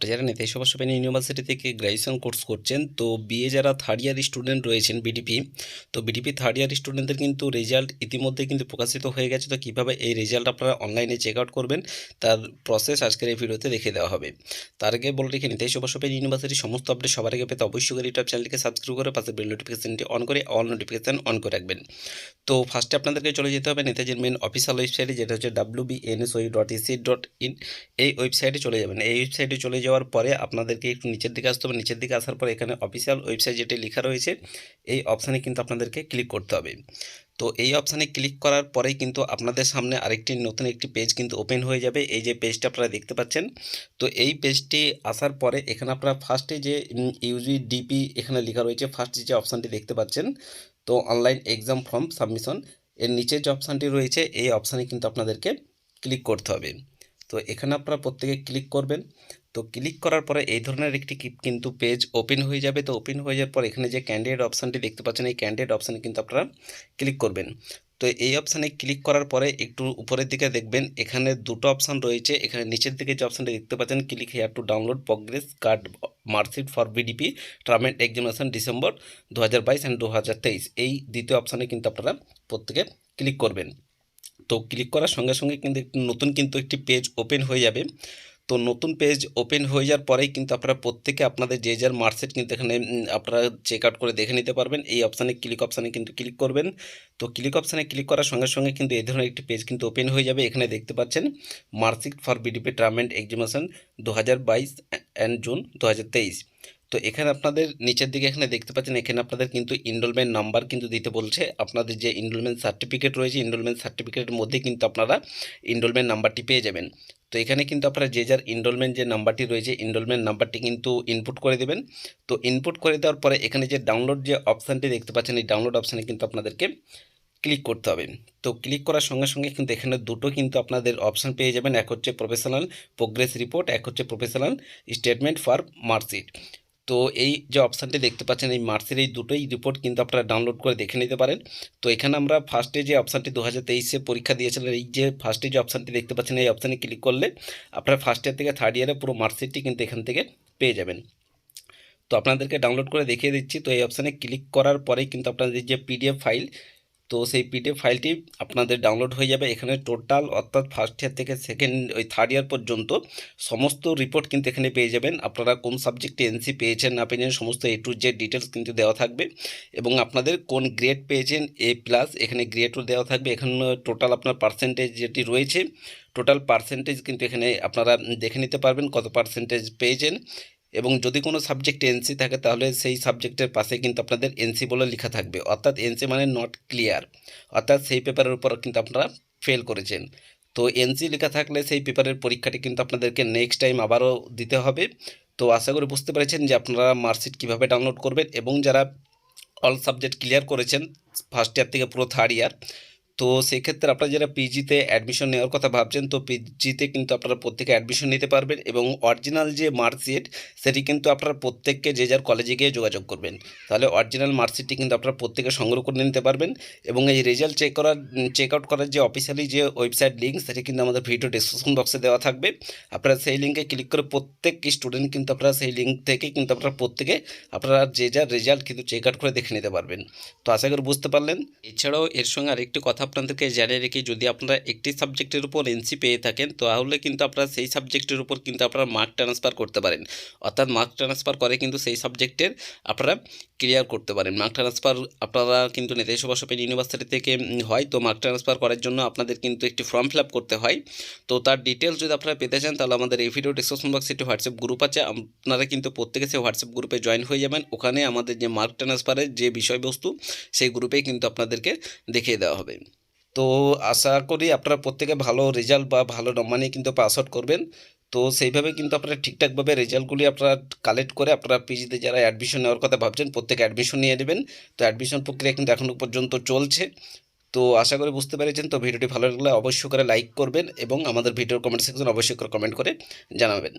আপনারা যারা নেতাই সভাসপেন ইউনিভার্সিটি থেকে গ্র্যাজুয়েশন কোর্স করছেন, তো বিএ যারা থার্ড ইয়ার স্টুডেন্ট রয়েছেন বিডিপি তো বিডিপি থার্ড ইয়ার স্টুডেন্টদের কিন্তু রেজাল্ট ইতিমধ্যে কিন্তু প্রকাশিত হয়ে গেছে। তো কীভাবে এই রেজাল্ট আপনারা অনলাইনে চেক আউট করবেন, তার প্রসেস আজকের এই ভিডিওতে দেখে দেওয়া হবে। তার আগে বলে রেখে নেতাই সভাসপেন ইউনিভার্সিটির সমস্ত আপডেট সবার আগে পেতে অবশ্যই করে ইউটিউব চ্যানেলকে সাবস্ক্রাইব করে, পাশে বেল নোটিফিকেশনটি অন করে অল নোটিফিকেশন অন করে রাখবেন। তো ফার্স্টে আপনাদেরকে চলে যেতে হবে নেতাজির মেন অফিসিয়াল ওয়েবসাইটে যেটা হচ্ছে W B NSOU dot ac dot in এই ওয়েবসাইটে চলে যাবেন। এই ওয়েবসাইটে চলে যাওয়ার পরে আপনাদেরকে একটু নিচের দিকে আসতে হবে। নিচের দিকে আসার পরে এখানে অফিসিয়াল ওয়েবসাইট যেটি লেখা রয়েছে, এই অপশানে কিন্তু আপনাদেরকে ক্লিক করতে হবে। তো এই অপশানে ক্লিক করার পরেই কিন্তু আপনাদের সামনে আরেকটি নতুন একটি পেজ কিন্তু ওপেন হয়ে যাবে। এই যে পেজটা আপনারা দেখতে পাচ্ছেন, তো এই পেজটি আসার পরে এখানে আপনারা ফার্স্টে যে ইউজি ডিপি এখানে লেখা রয়েছে ফার্স্ট যে অপশানটি দেখতে পাচ্ছেন, তো অনলাইন এক্সাম ফর্ম সাবমিশন এর নিচে যে অপশানটি রয়েছে, এই অপশানে কিন্তু আপনাদেরকে ক্লিক করতে হবে। তো এখানে আপনারা প্রত্যেকে ক্লিক করবেন তো ক্লিক করার পরে এই ধরনের একটি কিন্তু পেজ ওপেন হয়ে যাবে। তো ওপেন হয়ে যাওয়ার পর এখানে যে ক্যান্ডিডেট অপশানটি দেখতে পাচ্ছেন, এই ক্যান্ডিডেট অপশানে কিন্তু আপনারা ক্লিক করবেন। তো এই অপশানে ক্লিক করার পরে একটু উপরের দিকে দেখবেন, এখানে দুটো অপশান রয়েছে। এখানে নিচের দিকে যে অপশানটি দেখতে পাচ্ছেন click here to download progress card marksheet for BDP term end examination December দু হাজার বাইশ অ্যান্ড দু হাজার তেইশ। এই দ্বিতীয় অপশানে কিন্তু আপনারা প্রত্যেকে ক্লিক করবেন। তো ক্লিক করার সঙ্গে সঙ্গে কিন্তু নতুন কিন্তু একটি পেজ ওপেন হয়ে যাবে। তো নতুন পেজ ওপেন হয়ে যাওয়ার পরেই কিন্তু আপনারা প্রত্যেকে আপনাদের যে যার মার্কশিট কিন্তু এখানে আপনারা চেক আউট করে দেখে নিতে পারবেন। এই অপশানে ক্লিক অপশানে কিন্তু ক্লিক করবেন। তো ক্লিক অপশানে ক্লিক করার সঙ্গে সঙ্গে কিন্তু এই ধরনের একটি পেজ কিন্তু ওপেন হয়ে যাবে। এখানে দেখতে পাচ্ছেন marksheet for BDP term end examination দু হাজার বাইশ অ্যান্ড জুন দু হাজার তেইশ। তো এখানে আপনাদের নিচের দিকে এখানে দেখতে পাচ্ছেন, এখানে আপনাদের কিন্তু ইনরোলমেন্ট নাম্বার কিন্তু দিতে বলছে। আপনাদের যে ইনরোলমেন্ট সার্টিফিকেট রয়েছে ইনরোলমেন্ট সার্টিফিকেটের মধ্যে কিন্তু আপনারা ইনরোলমেন্ট নাম্বারটি পেয়ে যাবেন। তো এখানে কিন্তু আপনারা যে যার ইনরোলমেন্ট যে নাম্বারটি রয়েছে ইনরোলমেন্ট নাম্বারটি কিন্তু ইনপুট করে দেবেন। তো ইনপুট করে দেওয়ার পরে এখানে যে ডাউনলোড যে অপশানটি দেখতে পাচ্ছেন, এই ডাউনলোড অপশানে কিন্তু আপনাদেরকে ক্লিক করতে হবে। তো ক্লিক করার সঙ্গে সঙ্গে কিন্তু এখানে দুটো কিন্তু আপনাদের অপশান পেয়ে যাবেন। এক হচ্ছে প্রফেশনাল প্রোগ্রেস রিপোর্ট এক হচ্ছে প্রফেশনাল স্টেটমেন্ট ফর মার্কশিট তো এই যে অপশানটি দেখতে পাচ্ছেন, এই মার্চের এই দুটোই রিপোর্ট কিন্তু আপনারা ডাউনলোড করে দেখে নিতে পারেন। তো এখানে আমরা ফার্স্টে যে অপশানটি দু হাজার তেইশে পরীক্ষা দিয়েছিলেন এই যে ফার্স্টে যে অপশানটি দেখতে পাচ্ছেন, এই অপশানে ক্লিক করলে আপনারা ফার্স্ট ইয়ার থেকে থার্ড ইয়ারে পুরো মার্কশিটটি কিন্তু এখান থেকে পেয়ে যাবেন। তো আপনাদেরকে ডাউনলোড করে দেখিয়ে দিচ্ছি। তো এই অপশানে ক্লিক করার পরেই কিন্তু আপনাদের যে পিডিএফ ফাইল তো সেই পিডিএফ ফাইলটি আপনাদের ডাউনলোড হয়ে যাবে। এখানে টোটাল অর্থাৎ ফার্স্ট ইয়ার থেকে সেকেন্ড ওই থার্ড ইয়ার পর্যন্ত সমস্ত রিপোর্ট কিন্তু এখানে পেয়ে যাবেন। আপনারা কোন সাবজেক্টে এনসি পেয়েছেন, না পেয়েছেন, সমস্ত এ টু জেড ডিটেলস কিন্তু দেওয়া থাকবে। এবং আপনাদের কোন গ্রেড পেয়েছেন এ প্লাস এখানে গ্রেডও দেওয়া থাকবে। এখানে টোটাল আপনার পার্সেন্টেজ যেটি রয়েছে টোটাল পার্সেন্টেজ কিন্তু এখানে আপনারা দেখে নিতে পারবেন কত পার্সেন্টেজ পেয়েছেন। এবং যদি কোনো সাবজেক্টে এনসি থাকে, তাহলে সেই সাবজেক্টের পাশে কিন্তু আপনাদের এনসি বলে লেখা থাকবে। অর্থাৎ এনসি মানে নট ক্লিয়ার অর্থাৎ সেই পেপারের উপর কিন্তু আপনারা ফেল করেছেন। তো এনসি লেখা থাকলে সেই পেপারের পরীক্ষাটি কিন্তু আপনাদেরকে নেক্সট টাইম আবারও দিতে হবে। তো আশা করি বুঝতে পেরেছেন যে আপনারা মার্কশিট কীভাবে ডাউনলোড করবেন এবং যারা অল সাবজেক্ট ক্লিয়ার করেছেন ফার্স্ট ইয়ার থেকে পুরো থার্ড ইয়ার তো সেক্ষেত্রে আপনারা যারা পিজিতে অ্যাডমিশন নেওয়ার কথা ভাবছেন, তো পিজিতে কিন্তু আপনারা প্রত্যেকে অ্যাডমিশন নিতে পারবেন এবং অরিজিনাল যে মার্কশিট সেটি কিন্তু আপনারা প্রত্যেককে যে যার কলেজে গিয়ে যোগাযোগ করবেন। তাহলে অরিজিনাল মার্কশিটটি কিন্তু আপনারা প্রত্যেকে সংগ্রহ করে নিতে পারবেন এবং এই রেজাল্ট চেক করার চেক আউট করার যে অফিসিয়ালি যে ওয়েবসাইট লিঙ্ক সেটি কিন্তু আমাদের ভিডিও ডিসক্রিপশন বক্সে দেওয়া থাকবে। আপনারা সেই লিঙ্কে ক্লিক করে প্রত্যেক স্টুডেন্ট কিন্তু আপনারা সেই লিঙ্ক থেকে কিন্তু আপনারা প্রত্যেকে আপনারা যে যার রেজাল্ট কিন্তু চেক আউট করে দেখে নিতে পারবেন। তো আশা করি বুঝতে পারলেন। এছাড়াও এর সঙ্গে আরেকটি কথা আপনাদেরকে জানিয়ে রেখি, যদি আপনারা একটি সাবজেক্টের উপর এনসি পেয়ে থাকেন, তাহলে কিন্তু আপনারা সেই সাবজেক্টের উপর কিন্তু আপনারা মার্ক ট্রান্সফার করতে পারেন। অর্থাৎ মার্ক ট্রান্সফার করে কিন্তু সেই সাবজেক্টের আপনারা ক্লিয়ার করতে পারেন। মার্ক ট্রান্সফার আপনারা কিন্তু নেতাই সুভাষ ওপেন ইউনিভার্সিটি থেকে হয়, তো মার্ক ট্রান্সফার করার জন্য আপনাদের কিন্তু একটি ফর্ম ফিল করতে হয়। তো তার ডিটেলস যদি আপনারা পেতে চান, তাহলে আমাদের এই ভিডিও ডিসক্রিপশন বক্সে একটি হোয়াটসঅ্যাপ গ্রুপ আছে। আপনারা কিন্তু প্রত্যেকে সেই হোয়াটসঅ্যাপ গ্রুপে জয়েন হয়ে যাবেন। ওখানে আমাদের যে মার্ক ট্রান্সফারের যে বিষয়বস্তু, সেই গ্রুপেই কিন্তু আপনাদেরকে দেখিয়ে দেওয়া হবে। তো আশা করি আপনারা প্রত্যেকে ভালো রেজাল্ট বা ভালো নম্বর নিয়ে কিন্তু পাস আউট করবেন। তো সেইভাবে কিন্তু আপনারা ঠিকঠাকভাবে রেজাল্টগুলি আপনারা কালেক্ট করে আপনারা পিজিতে যারা অ্যাডমিশন নেওয়ার কথা ভাবছেন, প্রত্যেকে অ্যাডমিশন নিয়ে নেবেন। তো অ্যাডমিশন প্রক্রিয়া কিন্তু এখনও পর্যন্ত চলছে। তো আশা করি বুঝতে পেরেছেন। তো ভিডিওটি ভালো লাগলে অবশ্যই করে লাইক করবেন এবং আমাদের ভিডিওর কমেন্ট সেকশন অবশ্যই করে কমেন্ট করে জানাবেন।